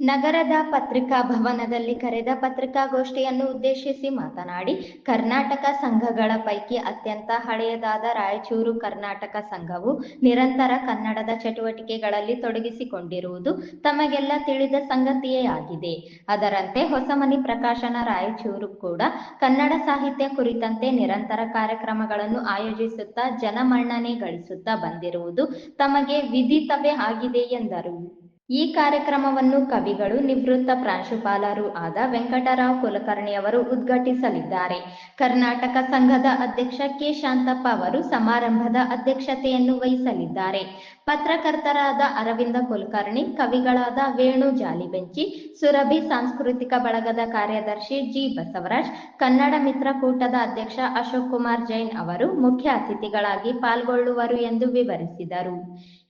ನಗರದ ಪತ್ರಿಕಾ ಭವನದಲ್ಲಿ ಕರೆದ ಪತ್ರಿಕಾಗೋಷ್ಠಿಯನ್ನು ಉದ್ದೇಶಿಸಿ ಮಾತನಾಡಿ, ಕರ್ನಾಟಕ ಸಂಘಗಳ ಪೈಕಿ ಅತ್ಯಂತ ಹಳೆಯದಾದ ರಾಯಚೂರು ಕರ್ನಾಟಕ ಸಂಘವು ನಿರಂತರ ಕನ್ನಡದ ಚಟುವಟಿಕೆಗಳಲ್ಲಿ ತೊಡಗಿಸಿಕೊಂಡಿರುವುದು ತಮಗೆಲ್ಲ ತಿಳಿದ ಸಂಗತಿಯೇ ಆಗಿದೆ ಅದರಂತೆ ಹೊಸಮನಿ ಪ್ರಕಾಶನ ರಾಯಚೂರು ಕೂಡ ಕನ್ನಡ ಸಾಹಿತ್ಯ ಕುರಿತಂತೆ ನಿರಂತರ ಕಾರ್ಯಕ್ರಮಗಳನ್ನು ಆಯೋಜಿಸುತ್ತಾ ಜನಮನ್ನಣೆ ಗಳಿಸುತ್ತಾ ಬಂದಿರುವುದು ತಮಗೆ ವಿದಿತವೇ ಆಗಿದೆ ಎಂದರು. ಈ ಕಾರ್ಯಕ್ರಮವನ್ನು ಕವಿಗಳು ನಿವೃತ್ತ ಪ್ರಾಂಶುಪಾಲರು ಆದ ವೆಂಕಟರಾವ್ ಕುಲಕರ್ಣಿಯವರು ಉದ್ಘಾಟಿಸಲಿದ್ದಾರೆ. ಕರ್ನಾಟಕ ಸಂಘದ ಅಧ್ಯಕ್ಷ ಕೆ. ಶಾಂತಪ್ಪ ಅವರು ಸಮಾರಂಭದ ಅಧ್ಯಕ್ಷತೆಯನ್ನು ವಹಿಸಲಿದ್ದಾರೆ. ಪತ್ರಕರ್ತರಾದ ಅರವಿಂದ ಕುಲಕರ್ಣಿ, ಕವಿಗಳಾದ ವೇಣು ಜಾಲಿಬೆಂಚಿ, ಸುರಭಿ ಸಾಂಸ್ಕೃತಿಕ ಬಳಗದ ಕಾರ್ಯದರ್ಶಿ ಜಿ. ಬಸವರಾಜ್, ಕನ್ನಡ ಮಿತ್ರಕೂಟದ ಅಧ್ಯಕ್ಷ ಅಶೋಕ್ ಕುಮಾರ್ ಜೈನ್ ಅವರು ಮುಖ್ಯ ಅತಿಥಿಗಳಾಗಿ ಪಾಲ್ಗೊಳ್ಳುವರು ಎಂದು ವಿವರಿಸಿದರು.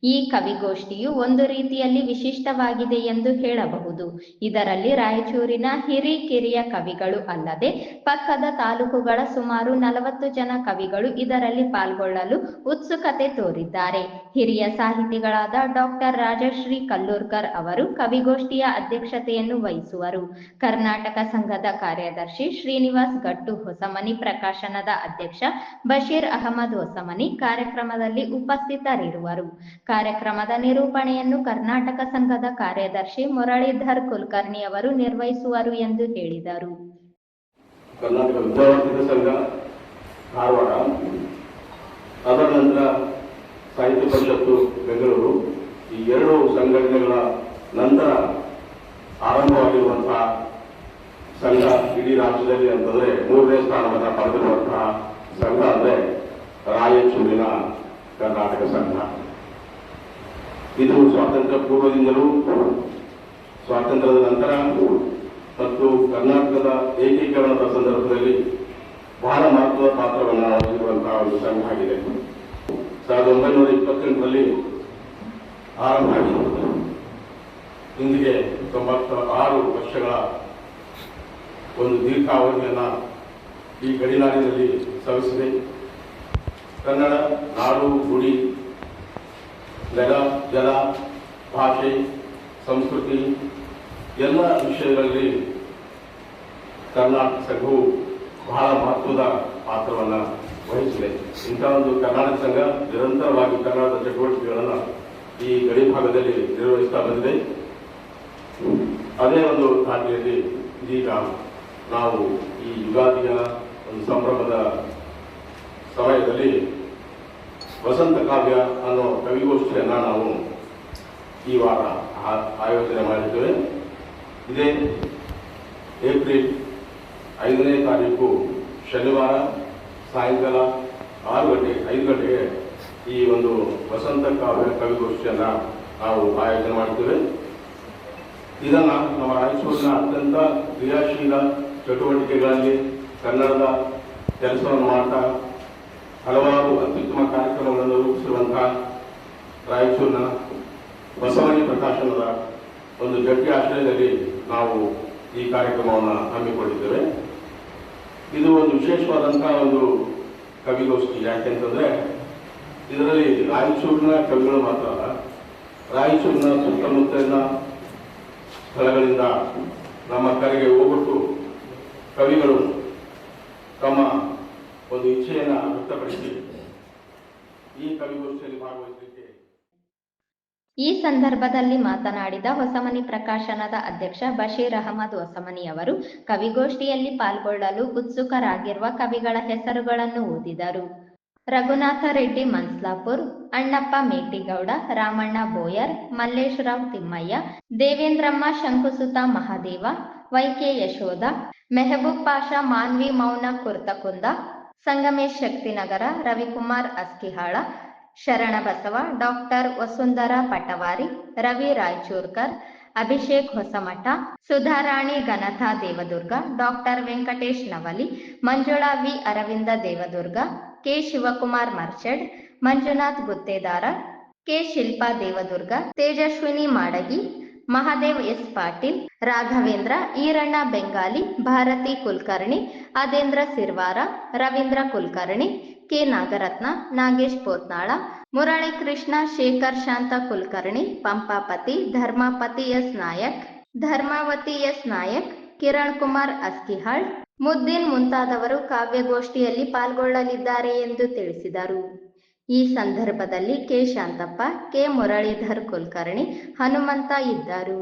ಈ ಕವಿಗೋಷ್ಠಿಯು ಒಂದು ರೀತಿಯಲ್ಲಿ ವಿಶಿಷ್ಟವಾಗಿದೆ ಎಂದು ಹೇಳಬಹುದು. ಇದರಲ್ಲಿ ರಾಯಚೂರಿನ ಹಿರಿಕಿರಿಯ ಕವಿಗಳು ಅಲ್ಲದೆ ಪಕ್ಕದ ತಾಲೂಕುಗಳ ಸುಮಾರು ನಲವತ್ತು ಜನ ಕವಿಗಳು ಇದರಲ್ಲಿ ಪಾಲ್ಗೊಳ್ಳಲು ಉತ್ಸುಕತೆ ತೋರಿದ್ದಾರೆ. ಹಿರಿಯ ಸಾಹಿತಿಗಳಾದ ಡಾಕ್ಟರ್ ರಾಜಶ್ರೀ ಕಲ್ಲೂರ್ಕರ್ ಅವರು ಕವಿಗೋಷ್ಠಿಯ ಅಧ್ಯಕ್ಷತೆಯನ್ನು ವಹಿಸುವರು. ಕರ್ನಾಟಕ ಸಂಘದ ಕಾರ್ಯದರ್ಶಿ ಶ್ರೀನಿವಾಸ್ ಗಟ್ಟು ಹೊಸಮನಿ ಪ್ರಕಾಶನದ ಅಧ್ಯಕ್ಷ ಬಶೀರ್ ಅಹಮದ್ ಹೊಸಮನಿ ಕಾರ್ಯಕ್ರಮದಲ್ಲಿ ಉಪಸ್ಥಿತರಿರುವರು. ಕಾರ್ಯಕ್ರಮದ ನಿರೂಪಣೆಯನ್ನು ಕರ್ನಾಟಕ ಸಂಘದ ಕಾರ್ಯದರ್ಶಿ ಮುರಳೀಧರ್ ಕುಲಕರ್ಣಿ ಅವರು ನಿರ್ವಹಿಸುವರು ಎಂದು ಹೇಳಿದರು. ಕರ್ನಾಟಕ ವಿದ್ಯಾರ್ಥಿಗಳ ಸಂಘ ಧಾರವಾಡ, ಅದರ ನಂತರ ಸಾಹಿತ್ಯ ಪರಿಷತ್ತು ಬೆಂಗಳೂರು, ಈ ಎರಡು ಸಂಘಟನೆಗಳ ನಂತರ ಆರಂಭವಾಗಿರುವಂತಹ ಸಂಘ ಇಡೀ ರಾಜ್ಯದಲ್ಲಿ ಅಂತಂದ್ರೆ ಮೂರನೇ ಸ್ಥಾನವನ್ನು ಪಡೆದಿರುವಂತಹ ಸಂಘ ಅಂದ್ರೆ ರಾಯಚೂರಿನ ಕರ್ನಾಟಕ ಸಂಘ. ಇದು ಸ್ವಾತಂತ್ರ್ಯ ಪೂರ್ವದಿಂದಲೂ ಸ್ವಾತಂತ್ರ್ಯದ ನಂತರ ಮತ್ತು ಕರ್ನಾಟಕದ ಏಕೀಕರಣದ ಸಂದರ್ಭದಲ್ಲಿ ಬಹಳ ಮಹತ್ವದ ಪಾತ್ರವನ್ನು ವಹಿಸಿರುವಂತಹ ಒಂದು ಸಂಘ ಆಗಿದೆ. ಸಾವಿರದ ಒಂಬೈನೂರ ಇಪ್ಪತ್ತೆಂಟರಲ್ಲಿ ಆರಂಭ ಆಗಿರುತ್ತದೆ ಇಂದಿಗೆ ತೊಂಬತ್ತ ಆರು ವರ್ಷಗಳ ಒಂದು ದೀರ್ಘಾವಧಿಯನ್ನು ಈ ಗಡಿನಾಡಿನಲ್ಲಿ ಸವಿಸಿದೆ ಕನ್ನಡ, ನಾಡು, ಗುಡಿ ನೆಲ ಜಲ, ಭಾಷೆ, ಸಂಸ್ಕೃತಿ, ಎಲ್ಲ ವಿಷಯಗಳಲ್ಲಿ ಕರ್ನಾಟಕ ಸಂಘವು ಬಹಳ ಮಹತ್ವದ ಪಾತ್ರವನ್ನು ವಹಿಸಿದೆ. ಇಂಥ ಒಂದು ಕರ್ನಾಟಕ ಸಂಘ ನಿರಂತರವಾಗಿ ಕನ್ನಡದ ಚಟುವಟಿಕೆಗಳನ್ನು ಈ ಗಡಿ ಭಾಗದಲ್ಲಿ ನಿರ್ವಹಿಸ್ತಾ ಬಂದಿದೆ. ಅದೇ ಒಂದು ದಾಖಲೆಯಲ್ಲಿ ಇದೀಗ ನಾವು ಈ ಯುಗಾದಿಯ ಒಂದು ಸಂಭ್ರಮದ ಸಮಯದಲ್ಲಿ ವಸಂತ ಕಾವ್ಯ ಅನ್ನೋ ಕವಿಗೋಷ್ಠಿಯನ್ನು ನಾವು ಈ ವಾರ ಆಯೋಜನೆ ಮಾಡಿದ್ದೇವೆ. ಇದೇ ಏಪ್ರಿಲ್ ಐದನೇ ತಾರೀಕು ಶನಿವಾರ ಸಾಯಂಕಾಲ ಆರು ಗಂಟೆ, ಐದು ಗಂಟೆಗೆ ಈ ಒಂದು ವಸಂತ ಕಾವ್ಯ ಕವಿಗೋಷ್ಠಿಯನ್ನು ನಾವು ಆಯೋಜನೆ ಮಾಡಿದ್ದೇವೆ. ಇದನ್ನು ನಮ್ಮ ರಾಯಚೂರಿನ ಅತ್ಯಂತ ಕ್ರಿಯಾಶೀಲ ಚಟುವಟಿಕೆಗಳಲ್ಲಿ ಕನ್ನಡದ ಕೆಲಸವನ್ನು ಮಾಡ್ತಾ ಹಲವಾರು ಅತ್ಯುತ್ತಮ ಕಾರ್ಯಕ್ರಮಗಳನ್ನು ರೂಪಿಸಿರುವಂತಹ ರಾಯಚೂರಿನ ಬಸವಣ್ಣ ಪ್ರಕಾಶನದ ಒಂದು ಜಂಟಿ ಆಶ್ರಯದಲ್ಲಿ ನಾವು ಈ ಕಾರ್ಯಕ್ರಮವನ್ನು ಹಮ್ಮಿಕೊಂಡಿದ್ದೇವೆ. ಇದು ಒಂದು ವಿಶೇಷವಾದಂತಹ ಒಂದು ಕವಿಗೋಷ್ಠಿ. ಯಾಕೆಂತಂದ್ರೆ ಇದರಲ್ಲಿ ರಾಯಚೂರಿನ ಕವಿಗಳು ಮಾತ್ರ ಅಲ್ಲ, ರಾಯಚೂರಿನ ಸುತ್ತಮುತ್ತಲಿನ ಸ್ಥಳಗಳಿಂದ ನಮ್ಮ ಕರೆಗೆ ಹೋಗ್ಬಿಟ್ಟು ಕವಿಗಳು ತಮ್ಮ ಒಂದು ಇಚ್ಛೆಯನ್ನು ವ್ಯಕ್ತಪಡಿಸಿ. ಈ ಕವಿಗೋಷ್ಠಿಯಲ್ಲಿ ಭಾಗವಹಿಸಲಿಕ್ಕೆ ಈ ಸಂದರ್ಭದಲ್ಲಿ ಮಾತನಾಡಿದ ಹೊಸಮನಿ ಪ್ರಕಾಶನದ ಅಧ್ಯಕ್ಷ ಬಶೀರ್ ಅಹಮದ್ ಹೊಸಮನಿ ಅವರು, ಕವಿಗೋಷ್ಠಿಯಲ್ಲಿ ಪಾಲ್ಗೊಳ್ಳಲು ಉತ್ಸುಕರಾಗಿರುವ ಕವಿಗಳ ಹೆಸರುಗಳನ್ನು ಓದಿದರು. Raghunath Reddy Manslapur, Annappa Metigowda, Ramanna Boyar Malleshwara Rao Thimmaiah, Devendramma Shankusuta Mahadeva Y K Yashoda, Mehboob Pasha Manvi Mouna Kurtakunda Sangamesh Shaktinagar, Ravikumar Askihal Sharanabasava doctor Vasundhara Patwari, Ravi Raichurkar, Abhishek Hosamath, Sudharani Ghanatha Devadurga, doctor Venkatesh Navali, Manjula V. Aravinda Devadurga, K. Shivakumar Marchad, Manjunath Guttedar, K. Shilpa Devadurga, Tejaswini Madagi Mahadev S Patil, Raghavendra Iranna Bengali, Bharati Kulkarni, Adendra Sirwar, Ravindra Kulkarni, K Nagaratna, Nagesh Potnal, Murali Krishna Shekhar Shanta Kulkarni, Pampapati, Dharmapati S Nayak, Dharmavati S Nayak, Kiran Kumar Askihal, Muddin ಮುಂತಾದವರು ಕಾವ್ಯಗೋಷ್ಠಿಯಲ್ಲಿ ಪಾಲ್ಗೊಳ್ಳಲಿದ್ದಾರೆ ಎಂದು ತಿಳಿಸಿದರು. ಈ ಸಂದರ್ಭದಲ್ಲಿ K. Shantappa K. Muralidhar Kulkarni Hanumantha ಇದ್ದರು.